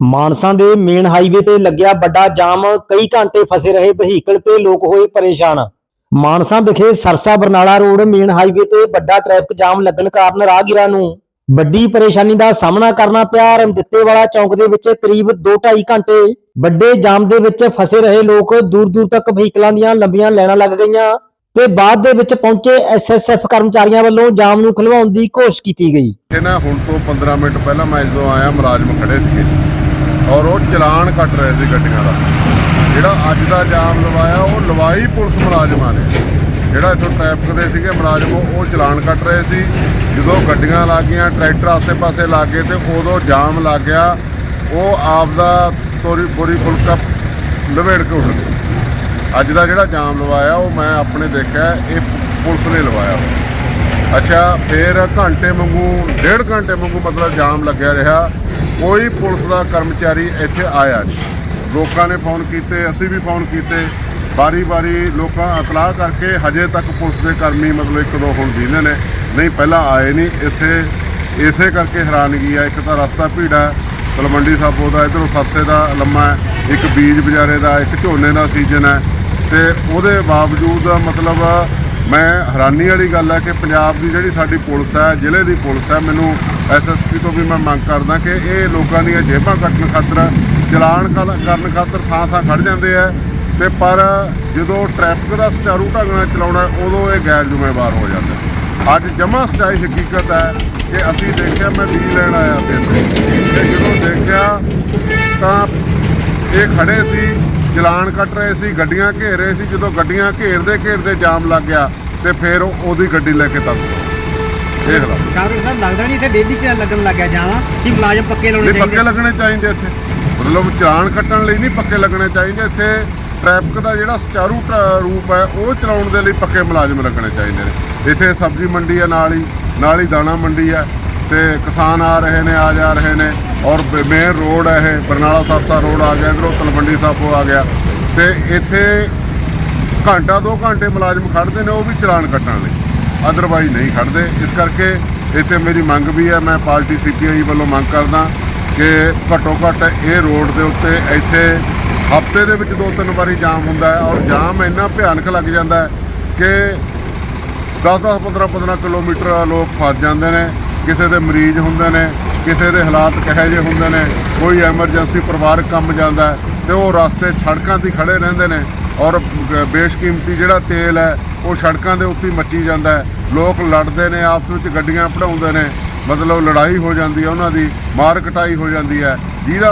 ਮਾਨਸਾ ਦੇ main highway ਤੇ ਲੱਗਿਆ ਵੱਡਾ ਜਾਮ, ਕਈ ਘੰਟੇ ਫਸੇ ਰਹੇ ਵਹੀਕਲ ਤੇ ਲੋਕ ਹੋਏ ਪਰੇਸ਼ਾਨ। ਮਾਨਸਾ ਵਿਖੇ Sirsa Barnala road main highway ਤੇ ਵੱਡਾ ਟ੍ਰੈਫਿਕ ਜਾਮ ਲੱਗਣ ਕਾਰਨ ਰਾਹਗੀਰਾਂ ਨੂੰ ਵੱਡੀ ਪਰੇਸ਼ਾਨੀ ਦਾ ਸਾਹਮਣਾ ਕਰਨਾ ਪਿਆ। ਰਮਦਿੱਤੇ ਵਾਲਾ ਚੌਂਕ ਦੇ ਵਿੱਚ ਕਰੀਬ 2.5 ਘੰਟੇ ਵੱਡੇ ਜਾਮ ਦੇ ਵਿੱਚ ਫਸੇ ਰਹੇ ਲੋਕ ਦੂਰ ਦੂਰ ਤੱਕ ਵਹੀਕਲਾਂ ਦੀਆਂ ਲੰਬੀਆਂ ਲਾਈਨਾਂ ਲੱਗ ਗਈਆਂ ਤੇ ਬਾਅਦ ਦੇ ਵਿੱਚ ਪਹੁੰਚੇ ਐਸਐਸਐਫ ਕਰਮਚਾਰੀਆਂ ਵੱਲੋਂ ਜਾਮ ਨੂੰ ਖੁਲਵਾਉਣ ਦੀ ਕੋਸ਼ਿਸ਼ ਕੀਤੀ ਗਈ। ਇਹ ਹੁਣ ਤੋਂ 15 ਮਿੰਟ ਪਹਿਲਾਂ ਮੈਂ ਜਦੋਂ ਆਇਆ, ਮੁਲਾਜ਼ਮ ਖੜੇ ਸੀਗੇ। ਔਰ ਉਹ ਚਲਾਨ ਕੱਟ ਰਹੇ ਸੀ ਗੱਡੀਆਂ ਦਾ। ਜਿਹੜਾ ਅੱਜ ਦਾ ਜਾਮ ਲਵਾਇਆ, ਉਹ ਲਵਾਈ ਪੁਲਿਸ ਮੁਲਾਜ਼ਮਾਂ ਨੇ। ਜਿਹੜਾ ਇੱਥੋਂ ਟ੍ਰੈਫਿਕ ਦੇ ਸੀਗੇ ਮੁਲਾਜ਼ਮ, ਉਹ ਚਲਾਨ ਕੱਟ ਰਹੇ ਸੀ। ਜਦੋਂ ਗੱਡੀਆਂ ਲੱਗ ਗਈਆਂ ਟਰੈਕਟਰ ਆਸੇ-ਪਾਸੇ ਲੱਗ ਗਏ ਤੇ ਉਦੋਂ ਜਾਮ ਲੱਗ ਗਿਆ। ਉਹ ਆਪ ਦਾ ਤੋਰੀ ਬੋਰੀ ਫੁਲਕਾ ਲਵੇੜ ਕੇ ਉੱਠ ਗਏ। ਅੱਜ ਦਾ ਜਿਹੜਾ ਜਾਮ ਲਵਾਇਆ, ਉਹ ਮੈਂ ਆਪਣੇ ਦੇਖਿਆ, ਇਹ ਪੁਲਿਸ ਨੇ ਲਵਾਇਆ। ਅੱਛਾ, ਫਿਰ ਘੰਟੇ ਵਾਂਗੂ, ਡੇਢ ਘੰਟੇ ਵਾਂਗੂ ਮਤਲਬ ਜਾਮ ਲੱਗਿਆ ਰਿਹਾ। ਕੋਈ ਪੁਲਿਸ ਦਾ ਕਰਮਚਾਰੀ ਇੱਥੇ ਆਇਆ ਨਹੀਂ। ਲੋਕਾਂ ਨੇ ਫੋਨ ਕੀਤੇ ਅਸੀਂ ਵੀ ਫੋਨ ਕੀਤੇ। ਬਾਰੀ-ਬਾਰੀ ਲੋਕਾਂ ਇਤਲਾਹ ਕਰਕੇ ਹਜੇ ਤੱਕ ਪੁਲਿਸ ਦੇ ਕਰਮੀ ਮਤਲਬ ਇੱਕ ਦੋ ਹੁਣ ਦਿੰਦੇ ਨੇ। ਨਹੀਂ ਪਹਿਲਾਂ ਆਏ ਨਹੀਂ। ਇੱਥੇ ਇਸੇ ਕਰਕੇ ਹੈਰਾਨਗੀ ਆ। ਇੱਕ ਤਾਂ ਰਸਤਾ ਭੀੜਾ ਹੈ, ਤਲਵੰਡੀ ਸਾਬੋ ਦਾ ਇਧਰੋਂ ਸਰਸੇ ਦਾ ਲੰਮਾ ਇੱਕ ਬੀਜ ਬਜਾਰੇ ਦਾ ਇੱਕ ਝੋਨੇ ਦਾ ਸੀਜ਼ਨ ਹੈ। ਤੇ ਉਹਦੇ ਬਾਵਜੂਦ ਮਤਲਬ ਮੈਂ ਹੈਰਾਨੀ ਵਾਲੀ ਗੱਲ ਹੈ ਕਿ ਪੰਜਾਬ ਦੀ ਜਿਹੜੀ ਸਾਡੀ ਪੁਲਿਸ ਹੈ, ਜ਼ਿਲ੍ਹੇ ਦੀ ਪੁਲਿਸ ਹੈ, ਮੈਨੂੰ ਐਸਐਸਪੀ ਤੋਂ ਵੀ ਮੈਂ ਮੰਗ ਕਰਦਾ ਕਿ ਇਹ ਲੋਕਾਂ ਦੀਆਂ ਜੇਬਾਂ ਕੱਟਣ ਖਾਤਰ, ਚਲਾਨ ਕਰ- ਕਰਨ ਖਾਤਰ ਥਾਂ ਥਾਂ ਖੜ ਜਾਂਦੇ ਆ ਤੇ ਪਰ ਜਦੋਂ ਟ੍ਰੈਫਿਕ ਦਾ ਸੁਚਾਰੂ ਢੰਗ ਨਾਲ ਚਲਾਉਣਾ ਉਦੋਂ ਇਹ ਗੈਰ ਜ਼ਿੰਮੇਵਾਰ ਹੋ ਜਾਂਦਾ ਅੱਜ ਜਮਾ ਸਚਾਈ ਹਕੀਕਤ ਹੈ ਕਿ ਅਸੀਂ ਦੇਖਿਆ ਮੈਂ ਵੀ ਲੈਣ ਆਇਆ ਤੇ ਤੇ ਜਦੋਂ ਦੇਖਿਆ ਤਾਂ ਇਹ ਖੜੇ ਸੀ ਚਲਾਨ ਕੱਟ ਰਹੇ ਸੀ ਗੱਡੀਆਂ ਘੇਰ ਰਹੇ ਸੀ ਜਦੋਂ ਗੱਡੀਆਂ ਘੇਰਦੇ ਘੇਰਦੇ ਜਾਮ ਲੱਗ ਗਿਆ ਤੇ ਫਿਰ ਉਹ- ਉਹਦੀ ਗੱਡੀ ਲੈ ਕੇ ਤੱਕ ਦੇਖ ਲਓ ਕਾਂਗਰਸ ਸਾਹਿਬ ਲੱਗਦਾ ਨਹੀਂ ਇੱਥੇ ਡੇਲੀ ਚ ਲੱਗਣ ਲੱਗਿਆ ਜਾਵਾ ਕਿ ਮੁਲਾਜ਼ਮ ਪੱਕੇ ਲਾਉਣੇ ਨਹੀਂ ਪੱਕੇ ਲੱਗਣੇ ਚਾਹੀਦੇ ਇੱਥੇ। ਮਤਲਬ ਚਲਾਨ ਕੱਟਣ ਲਈ ਨਹੀਂ ਪੱਕੇ ਲੱਗਣੇ ਚਾਹੀਦੇ ਇੱਥੇ ਟ੍ਰੈਫਿਕ ਦਾ ਜਿਹੜਾ ਸੁਚਾਰੂ ਰੂਪ ਹੈ ਉਹ ਚਲਾਉਣ ਦੇ ਲਈ ਪੱਕੇ ਮੁਲਾਜ਼ਮ ਲੱਗਣੇ ਚਾਹੀਦੇ ਨੇ। ਇੱਥੇ ਸਬਜ਼ੀ ਮੰਡੀ ਹੈ ਨਾਲ ਹੀ ਨਾਲ ਹੀ ਦਾਣਾ ਮੰਡੀ ਹੈ ਤੇ ਕਿਸਾਨ ਆ ਰਹੇ ਨੇ ਆ ਜਾ ਰਹੇ ਨੇ। ਔਰ ਮੇਨ ਰੋਡ ਹੈ ਇਹ, ਬਰਨਾਲਾ ਸਰਸਾ ਰੋਡ ਆ ਗਿਆ, ਇਧਰੋਂ ਤਲਵੰਡੀ ਸਾਬੋ ਆ ਗਿਆ। ਤੇ ਇੱਥੇ ਘੰਟਾ, ਦੋ ਘੰਟੇ ਮੁਲਾਜ਼ਮ ਖੜਦੇ ਨੇ, ਉਹ ਵੀ ਚਲਾਨ ਕੱਟਣ ਲਈ। ਅਦਰਵਾਈਜ਼ ਨਹੀਂ ਖੜਦੇ ਇਸ ਕਰਕੇ ਇੱਥੇ ਮੇਰੀ ਮੰਗ ਵੀ ਹੈ, ਮੈਂ ਪਾਰਟੀ ਸੀਪੀਆਈ ਵੱਲੋਂ ਮੰਗ ਕਰਦਾ ਕਿ ਘੱਟੋ ਘੱਟ ਇਹ ਰੋਡ ਦੇ ਉੱਤੇ ਇੱਥੇ ਹਫ਼ਤੇ ਦੇ ਵਿੱਚ ਦੋ ਤਿੰਨ ਵਾਰੀ ਜਾਮ ਹੁੰਦਾ ਹੈ ਔਰ ਜਾਮ ਇੰਨਾ ਭਿਆਨਕ ਲੱਗ ਜਾਂਦਾ ਹੈ ਕਿ 10-10 15-15 ਕਿਲੋਮੀਟਰ ਲੋਕ ਫਸ ਜਾਂਦੇ ਨੇ, ਕਿਸੇ ਦੇ ਮਰੀਜ਼ ਹੁੰਦੇ ਨੇ ਕਿਸੇ ਦੇ ਹਾਲਾਤ ਕਹੇ ਜਿਹੇ ਹੁੰਦੇ ਨੇ, ਕੋਈ ਐਮਰਜੈਂਸੀ ਪਰਿਵਾਰਕ ਕੰਮ ਜਾਂਦਾ ਹੈ, ਤੇ ਉਹ ਰਸਤੇ ਸੜਕਾਂ ਤੇ ਹੀ ਖੜੇ ਰਹਿੰਦੇ ਨੇ ਔਰ ਬੇਸ਼ਕੀਮਤੀ ਜਿਹੜਾ ਤੇਲ ਹੈ, ਉਹ ਸੜਕਾਂ ਦੇ ਉੱਤੇ ਮੱਚੀ ਜਾਂਦਾ ਲੋਕ ਲੜਦੇ ਨੇ, ਆਪਸ ਵਿੱਚ ਗੱਡੀਆਂ ਪੜਾਉਂਦੇ ਨੇ, ਮਤਲਬ ਲੜਾਈ ਹੋ ਜਾਂਦੀ ਹੈ, ਉਹਨਾਂ ਦੀ ਮਾਰ ਕਟਾਈ ਹੋ ਜਾਂਦੀ ਹੈ। ਜਿਹਦਾ